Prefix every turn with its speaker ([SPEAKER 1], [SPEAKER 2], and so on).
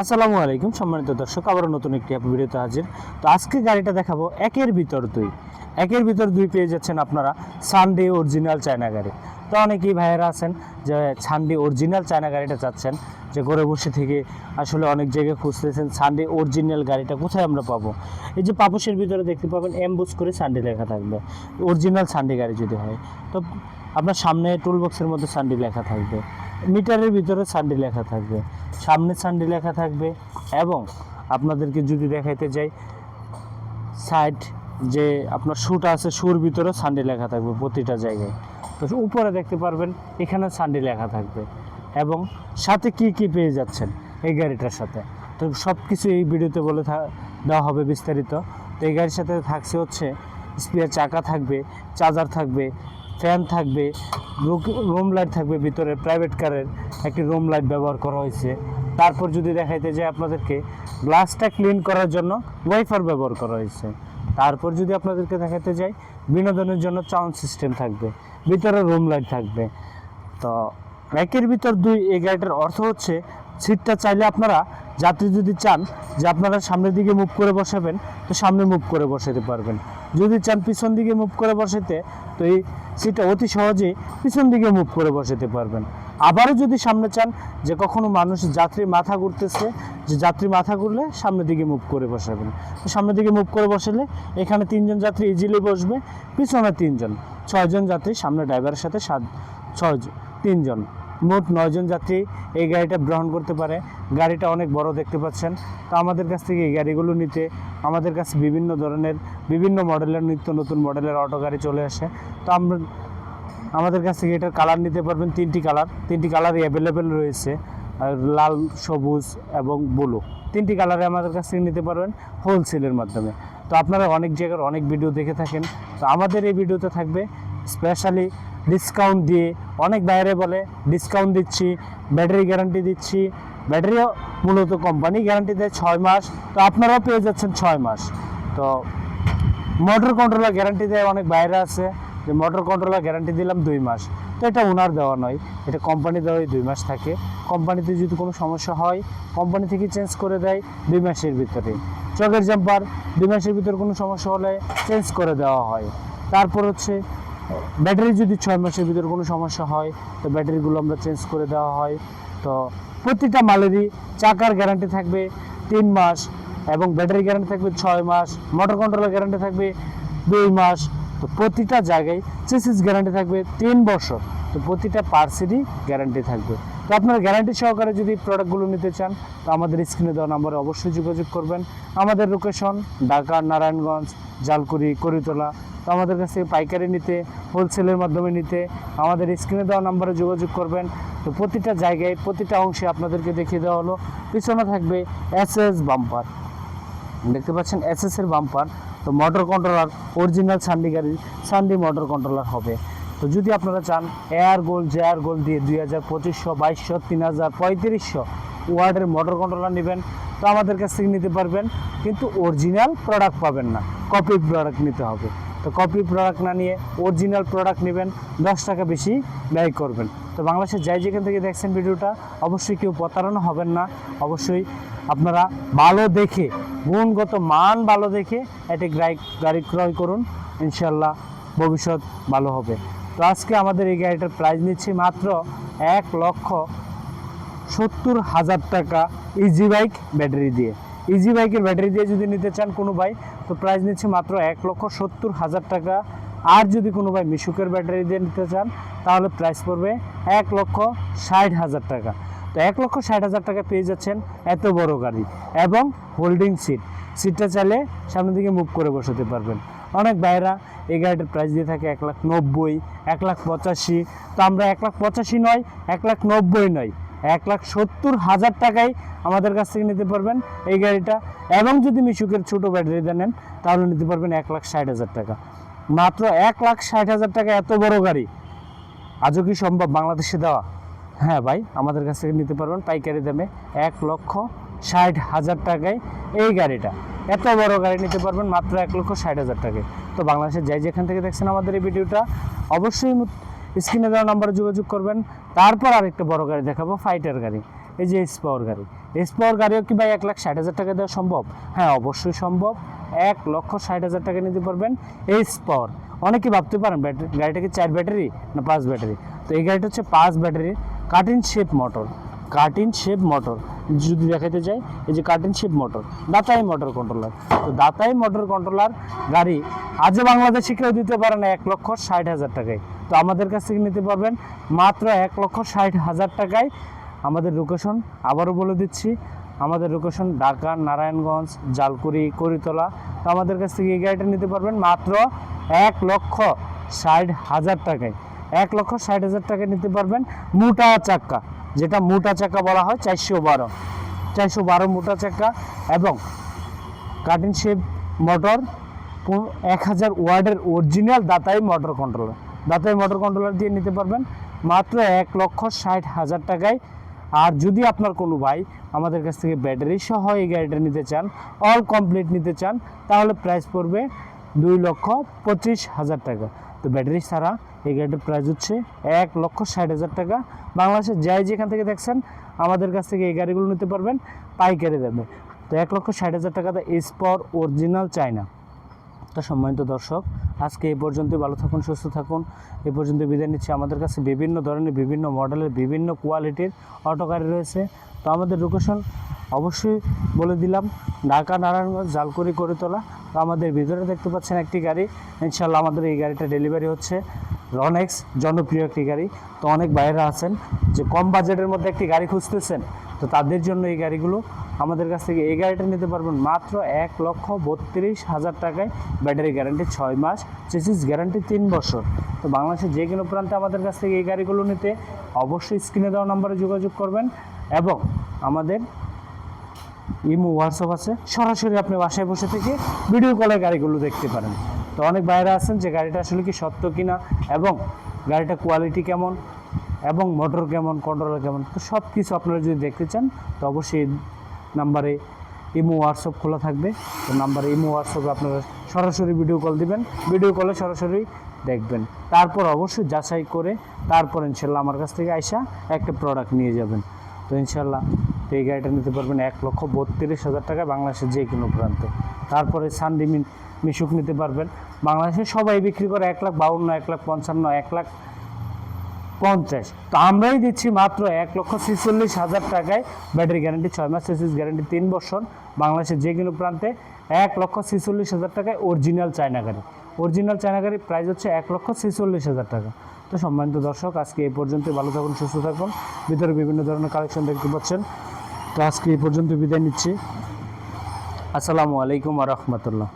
[SPEAKER 1] আসসালামু আলাইকুম, সম্মানিত দর্শক, আবারও নতুন একটি অ্যাপ ভিডিওতে হাজির। তো আজকে গাড়িটা দেখাবো একের ভিতর দুই। একের ভিতর দুই পেয়ে যাচ্ছেন আপনারা সানডে অরিজিনাল চায়না গাড়ি। তো অনেকেই ভাইয়েরা আছেন যে সানডে অরিজিনাল চায়না গাড়িটা চাচ্ছেন, যে ঘরে বসে থেকে আসলে অনেক জায়গায় খুঁজতেছেন সানডে অরিজিনাল গাড়িটা কোথায় আমরা পাবো। এই যে পাপোশের ভিতরে দেখতে পাবেন এমবুস করে সানডে লেখা থাকবে। অরিজিনাল সানডে গাড়ি যদি হয়, তো আপনার সামনে টুল বক্সের মধ্যে সানডে লেখা থাকবে। মিটারের ভিতরে সানডে লেখা থাকবে, সামনে সানডে লেখা থাকবে এবং আপনাদেরকে যদি দেখাইতে যাই সাইড যে আপনার শুট আছে শুর ভিতরে সানডে লেখা থাকবে প্রতিটা জায়গায়। তো উপরে দেখতে পারবেন, এখানে সানডে লেখা থাকবে এবং সাথে কি কি পেয়ে যাচ্ছেন এই গাড়িটার সাথে। তো সব কিছু এই ভিডিওতে বলে দেওয়া হবে বিস্তারিত। তো এই গাড়ির সাথে থাকছে হচ্ছে স্পিয়ার চাকা থাকবে চার্জার থাকবে ফ্যান থাকবে, রুম লাইট থাকবে ভিতরে প্রাইভেট কারের একটি রুম লাইট ব্যবহার করা হয়েছে। তারপর যদি দেখাইতে যায় আপনাদেরকে গ্লাসটা ক্লিন করার জন্য ওয়াইফার ব্যবহার করা হয়েছে। তারপর যদি আপনাদেরকে দেখাতে যাই, বিনোদনের জন্য সাউন্ড সিস্টেম থাকবে, ভিতরে রুম লাইট থাকবে। তো, একের ভিতর দুই, এই গাড়িটার অর্থ হচ্ছে সিটটা চাইলে আপনারা, যাত্রী যদি চান যে আপনারা সামনের দিকে মুভ করে বসাবেন, তো সামনে মুভ করে বসাতে পারবেন। যদি চান পিছন দিকে মুভ করে বসাতে তো এই সিটটা অতি সহজেই পিছন দিকে মুভ করে বসাতে পারবেন। আবারও যদি সামনে চান যে কখনো মানুষ যাত্রী মাথা ঘুরতেছে, যে যাত্রী মাথা ঘুরলে সামনের দিকে মুভ করে বসাবেন। তো সামনের দিকে মুভ করে বসালে এখানে তিনজন যাত্রী ইজিলি বসবে, পিছনে তিনজন। ছয়জন যাত্রী সামনে ড্রাইভারের সাথে সাত, ছয় তিনজন। মোট নয়জন যাত্রী এই গাড়িটা গ্রহণ করতে পারে। গাড়িটা অনেক বড় দেখতে পাচ্ছেন। তো আমাদের কাছ থেকে এই গাড়িগুলো নিতে আমাদের কাছে বিভিন্ন ধরনের, বিভিন্ন মডেলের, নিত্য নতুন মডেলের অটো গাড়ি চলে আসে। তো আমরা, আমাদের কাছ থেকে এটার কালার নিতে পারবেন তিনটি কালার। তিনটি কালারই অ্যাভেলেবেল রয়েছে। লাল, সবুজ এবং ব্লু তিনটি কালারে আমাদের কাছ থেকে নিতে পারবেন হোলসেলের মাধ্যমে। তো আপনারা অনেক জায়গার অনেক ভিডিও দেখে থাকেন। তো আমাদের এই ভিডিওতে থাকবে স্পেশালি ডিসকাউন্ট দিয়ে অনেক বাইরে বলে ডিসকাউন্ট দিচ্ছি ব্যাটারি গ্যারান্টি দিচ্ছি। ব্যাটারিও মূলত কোম্পানি গ্যারান্টি দেয় ছয় মাস। তো আপনারাও পেয়ে যাচ্ছেন ছয় মাস। তো মোটর কন্ট্রোলার গ্যারান্টি দেয় অনেক বাইরে আছে। যে মোটর কন্ট্রোলার গ্যারান্টি দিলাম দুই মাস। তো এটা ওনার দেওয়া নয়। এটা কোম্পানি দেওয়াই দুই মাস থাকে। কোম্পানিতে যদি কোনো সমস্যা হয় কোম্পানি থেকে চেঞ্জ করে দেয় দুই মাসের ভিতরে। চকের জাম্পার দুই মাসের ভিতরে কোনো সমস্যা হলে চেঞ্জ করে দেওয়া হয়। তারপর হচ্ছে ব্যাটারি যদি ছয় মাসের ভিতরে কোনো সমস্যা হয়, তো ব্যাটারিগুলো আমরা চেঞ্জ করে দেওয়া হয়। তো প্রতিটা মালেরই চাকার গ্যারান্টি থাকবে তিন মাস এবং ব্যাটারি গ্যারান্টি থাকবে ছয় মাস মোটর কন্ট্রোলার গ্যারান্টি থাকবে দুই মাস। তো প্রতিটা জায়গায় চেসিস গ্যারান্টি থাকবে তিন বছর। তো প্রতিটা পার্সেরই গ্যারান্টি থাকবে। তো আপনারা গ্যারান্টি সহকারে যদি প্রোডাক্টগুলো নিতে চান, তো আমাদের স্ক্রিনে দেওয়া নাম্বারে অবশ্যই যোগাযোগ করবেন। আমাদের লোকেশন ঢাকা, নারায়ণগঞ্জ, জালকুড়ি, করিতলা। তো আমাদের কাছে পাইকারি নিতে হোলসেলের মাধ্যমে নিতে, আমাদের স্ক্রিনে দেওয়া নাম্বারে যোগাযোগ করবেন। তো প্রতিটা জায়গায়, প্রতিটা অংশে আপনাদেরকে দেখিয়ে দেওয়া হলো। পিছনে থাকবে এস এস বাম্পার দেখতে পাচ্ছেন এস এস এর বাম্পার তো মোটর কন্ট্রোলার অরিজিনাল সান্ডি গাড়ির সান্ডি মোটর কন্ট্রোলার হবে। তো যদি আপনারা চান এয়ার গোল জেয়ার গোল দিয়ে দুই হাজার পঁচিশশো, বাইশশো, তিন হাজার, পঁয়ত্রিশশো ওয়ার্ডের মোটর কন্ট্রোলার নেবেন, তো আমাদের কাছ থেকে নিতে পারবেন। কিন্তু অরিজিনাল প্রোডাক্ট পাবেন না। কপি প্রোডাক্ট নিতে হবে। তো কপি প্রোডাক্ট না নিয়ে অরিজিনাল প্রোডাক্ট নেবেন, দশ টাকা বেশি ব্যয় করবেন। তো বাংলাদেশের যাই যেখান থেকে দেখছেন ভিডিওটা, অবশ্যই কেউ প্রতারণা হবেন না। অবশ্যই আপনারা ভালো দেখে, গুণগত মান ভালো দেখে একটি গাড়ি গাড়ি ক্রয় করুন। ইনশাল্লাহ ভবিষ্যৎ ভালো হবে। তো আজকে আমাদের এই গাড়িটার প্রাইস নিচ্ছি মাত্র এক লক্ষ সত্তর হাজার টাকা ইজি বাইক ব্যাটারি দিয়ে। ইজি বাইকের ব্যাটারি দিয়ে যদি নিতে চান কোনো ভাই, তো প্রাইস নিচ্ছে মাত্র এক লক্ষ সত্তর হাজার টাকা। আর যদি কোনো ভাই মিশুকের ব্যাটারি দিয়ে নিতে চান, তাহলে প্রাইস পড়বে এক লক্ষ ষাট হাজার টাকা। তো এক লক্ষ ষাট হাজার টাকা পেয়ে যাচ্ছেন এত বড় গাড়ি এবং হোল্ডিং সিট সিটটা চাইলে সামনের দিকে মুভ করে বসাতে পারবেন। অনেক বাইরা এই গাড়িটার প্রাইস দিয়ে থাকে এক লাখ নব্বই, এক লাখ পঁচাশি। তো আমরা এক লাখ পঁচাশি নয়, এক লাখ নব্বই নয়। এক লাখ সত্তর হাজার টাকায় আমাদের কাছ থেকে নিতে পারবেন এই গাড়িটা। এবং যদি মিশুকের ছোটো ব্যাটারিটা নেন, তাহলে নিতে পারবেন এক লাখ ষাট হাজার টাকা। মাত্র এক লাখ ষাট হাজার টাকা এত বড় গাড়ি। আজও কি সম্ভব বাংলাদেশে দেওয়া? হ্যাঁ ভাই, আমাদের কাছ থেকে নিতে পারবেন পাইকারি দামে এক লক্ষ ষাট হাজার টাকায় এই গাড়িটা। এত বড় গাড়ি নিতে পারবেন মাত্র এক লক্ষ ষাট হাজার টাকায়। তো বাংলাদেশের যাই যেখান থেকে দেখছেন আমাদের এই ভিডিওটা, অবশ্যই স্ক্রিনে দেওয়া নাম্বারে যোগাযোগ করবেন। তারপর আরেকটা বড় গাড়ি দেখাবো ফাইটার গাড়ি। এই যে এস পাওয়ার গাড়ি। এস পাওয়ার গাড়িও কি ভাই এক লাখ ষাট হাজার টাকা দেওয়া সম্ভব? হ্যাঁ অবশ্যই সম্ভব। এক লক্ষ ষাট হাজার টাকা নিতে পারবেন এস পাওয়ার অনেকে ভাবতে পারেন ব্যাটারি গাড়িটা কি চার ব্যাটারি না পাঁচ ব্যাটারি? তো এই গাড়িটা হচ্ছে পাঁচ battery. Cutting shape motor cutting shape motor যদি দেখাতে যাই, এই যে কাটিং শেপ মোটর দাতাই মোটর কন্ট্রোলার তো দাতাই মোটর কন্ট্রোলার গাড়ি আজও বাংলাদেশে কেউ দিতে পারে না এক লক্ষ ষাট হাজার টাকায়। তো আমাদের কাছ থেকে নিতে পারবেন মাত্র এক লক্ষ ষাট হাজার টাকায় আমাদের লোকেশন আবারও বলে দিচ্ছি। আমাদের লোকেশন ঢাকা, নারায়ণগঞ্জ, জালকুড়ি, করিতলা। তো আমাদের কাছ থেকে এই গাড়িটা নিতে পারবেন মাত্র এক লক্ষ ষাট হাজার টাকায়। এক লক্ষ ষাট হাজার টাকায় নিতে পারবেন মোটা চাক্কা, যেটা মোটা চাক্কা বলা হয়, চারশো বারো। চারশো বারো মোটা চাক্কা এবং কাটিং শেপ মোটর এক হাজার ওয়ার্ডের অরিজিনাল দাতাই মোটর কন্ট্রোলার দাতাই মোটর কন্ট্রোলার দিয়ে নিতে পারবেন। মাত্র এক লক্ষ ষাট হাজার টাকায়। আর যদি আপনার কোনো ভাই আমাদের কাছ থেকে ব্যাটারি সহ এই গাড়িটা নিতে চান অল কমপ্লিট নিতে চান, তাহলে প্রাইস পড়বে দুই লক্ষ পঁচিশ হাজার টাকা। তো ব্যাটারি ছাড়া এই গাড়িটার প্রাইস হচ্ছে এক লক্ষ ষাট হাজার টাকা। বাংলাদেশের যাই যেখান থেকে দেখছেন, আমাদের কাছ থেকে এই গাড়িগুলো নিতে পারবেন, পাইকারি দামে। তো এক লক্ষ ষাট হাজার টাকাতে স্পর অরিজিনাল চায়না তো সম্মানিত দর্শক, আজকে এ পর্যন্তই ভালো থাকুন, সুস্থ থাকুন। এ পর্যন্ত বিদায় নিচ্ছি আমাদের কাছে বিভিন্ন ধরনের, বিভিন্ন মডেলের বিভিন্ন কোয়ালিটির অটো গাড়ি রয়েছে। তো আমাদের লোকেশন অবশ্যই বলে দিলাম, ঢাকা, নারায়ণগঞ্জ, জালকুড়ি করে তোলা তো আমাদের ভিতরে দেখতে পাচ্ছেন একটি গাড়ি। ইনশাল্লাহ আমাদের এই গাড়িটা ডেলিভারি হচ্ছে রনেক্স, জনপ্রিয় একটি গাড়ি। তো অনেক বাইরে আছেন যে কম বাজেটের মধ্যে একটি গাড়ি খুঁজতেছেন, তো তাদের জন্য এই গাড়িগুলো আমাদের কাছ থেকে এই গাড়িটা নিতে পারবেন মাত্র এক লক্ষ বত্রিশ হাজার টাকায়। ব্যাটারি গ্যারান্টি ছয় মাস চেসিস গ্যারান্টি তিন বছর। তো বাংলাদেশের যে কোনো প্রান্তে আমাদের কাছ থেকে এই গাড়িগুলো নিতে অবশ্যই স্ক্রিনে দেওয়া নম্বরে যোগাযোগ করবেন এবং আমাদের ইমো হোয়াটসঅ্যাপ আছে। সরাসরি আপনি বাসায় বসে থেকে ভিডিও কলে গাড়িগুলো দেখতে পারেন। তো অনেক বাইরে আছেন যে গাড়িটা আসলে কি সত্য কিনা এবং গাড়িটা কোয়ালিটি কেমন এবং মোটর কেমন কন্ট্রোলার কেমন, তো সব কিছু আপনারা যদি দেখতে চান, তো অবশ্যই নাম্বারে ইমো হোয়াটসঅ্যাপ খোলা থাকবে। তো নাম্বারে ইমো হোয়াটসঅ্যাপে আপনারা সরাসরি ভিডিও কল দিবেন। ভিডিও কলে সরাসরি দেখবেন। তারপর অবশ্যই যাচাই করে তারপর ইনশাল্লাহ আমার কাছ থেকে আইসা একটা প্রোডাক্ট নিয়ে যাবেন। তো ইনশাল্লাহ তো এই গাড়িটা নিতে পারবেন এক লক্ষ বত্রিশ হাজার টাকা বাংলাদেশের যে কোনো প্রান্তে। তারপরে সানডি মিন মিশুক নিতে পারবেন। বাংলাদেশে সবাই বিক্রি করে এক লাখ বাউন্ন, এক লাখ পঞ্চান্ন, এক লাখ পঞ্চাশ। তো আমরাই দিচ্ছি মাত্র এক লক্ষ ছেচল্লিশ হাজার টাকায়। ব্যাটারি গ্যারান্টি ছয় মাস সেসিস গ্যারান্টি তিন বছর। বাংলাদেশের যে কোনো প্রান্তে এক লক্ষ ছেচল্লিশ হাজার টাকায় অরিজিনাল চায়না গাড়ি। অরিজিনাল চায়না গাড়ির প্রাইস হচ্ছে এক লক্ষ ছেচল্লিশ হাজার টাকা। তো সম্মানিত দর্শক, আজকে এই পর্যন্ত ভালো থাকুন, সুস্থ থাকুন। ভিতরে বিভিন্ন ধরনের কালেকশন দেখতে পাচ্ছেন। তো আজকে এই পর্যন্ত বিদায় নিচ্ছি। আসসালামু আলাইকুম আ রহমতুল্লাহ।